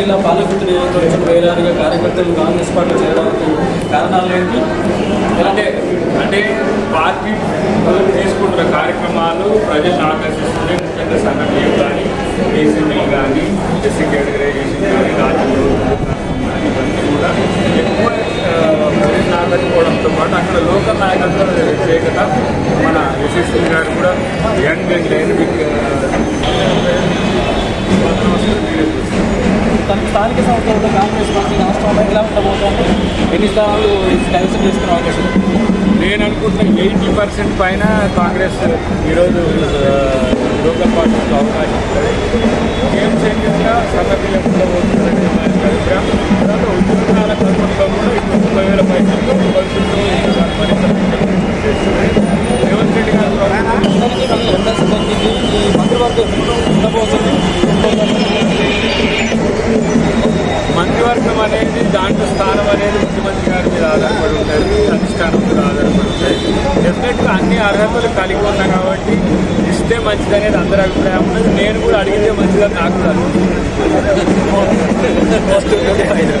జిల్లా పాలకుర్తి నియోజకవర్గం వేలాదిగా కార్యకర్తలు కాంగ్రెస్ పార్టీ చేయడానికి కారణాలు ఏంటి? అంటే అంటే పార్టీ తీసుకుంటున్న కార్యక్రమాలు ప్రజలను ఆకర్షిస్తున్నాయి ముఖ్యంగా సంఘటనలు కానీ ఏసీబీలు కానీ ఎస్సీ కేటగరైజేషన్ కానీ రాజ్యంలో ఇవన్నీ కూడా ఎక్కువ ప్రజలను ఆకట్టుకోవడంతో పాటు అక్కడ లోకల్ నాయకత్వం చేయగల మన యశస్వి గారు కూడా యంగ్ అండ్ డైనమిక్ స్థానిక సంస్థలలో కాంగ్రెస్ పార్టీ రాష్ట్రంలో ఎలా ఉండబోతోంది? ఎన్ని స్థానాలు కైవసం చేసుకునే అవకాశం? నేను అనుకుంటున్న ఎయిటీ పర్సెంట్ పైన కాంగ్రెస్ ఈరోజు లోకల్ పార్టీకి అవకాశం ఉంటుంది గేమ్ చేంజర్గా సన్నబియ్య కూడా పోతుందని నా యొక్క అభిప్రాయం. తర్వాత ఉద్యోగాల కూడా ఇప్పుడు ముప్పై వేల పైసలు చేస్తుంది రేవంత్ రెడ్డి గారు అందరికీ మంత్రివర్గం ఉండబోతుంది మంత్రివర్గం అనేది దాంట్లో స్థానం అనేది ముఖ్యమంత్రి గారి మీద ఆధారపడి ఉంటుంది అధిష్టానం మీద ఆధారపడి ఉంటాయి డెఫినెట్గా అన్ని అర్హతలు కలిగి ఉన్నా కాబట్టి ఇస్తే మంచిది అనేది అందరి అభిప్రాయం. ఉన్నది నేను కూడా అడిగితే మంచిదని నాకు కూడా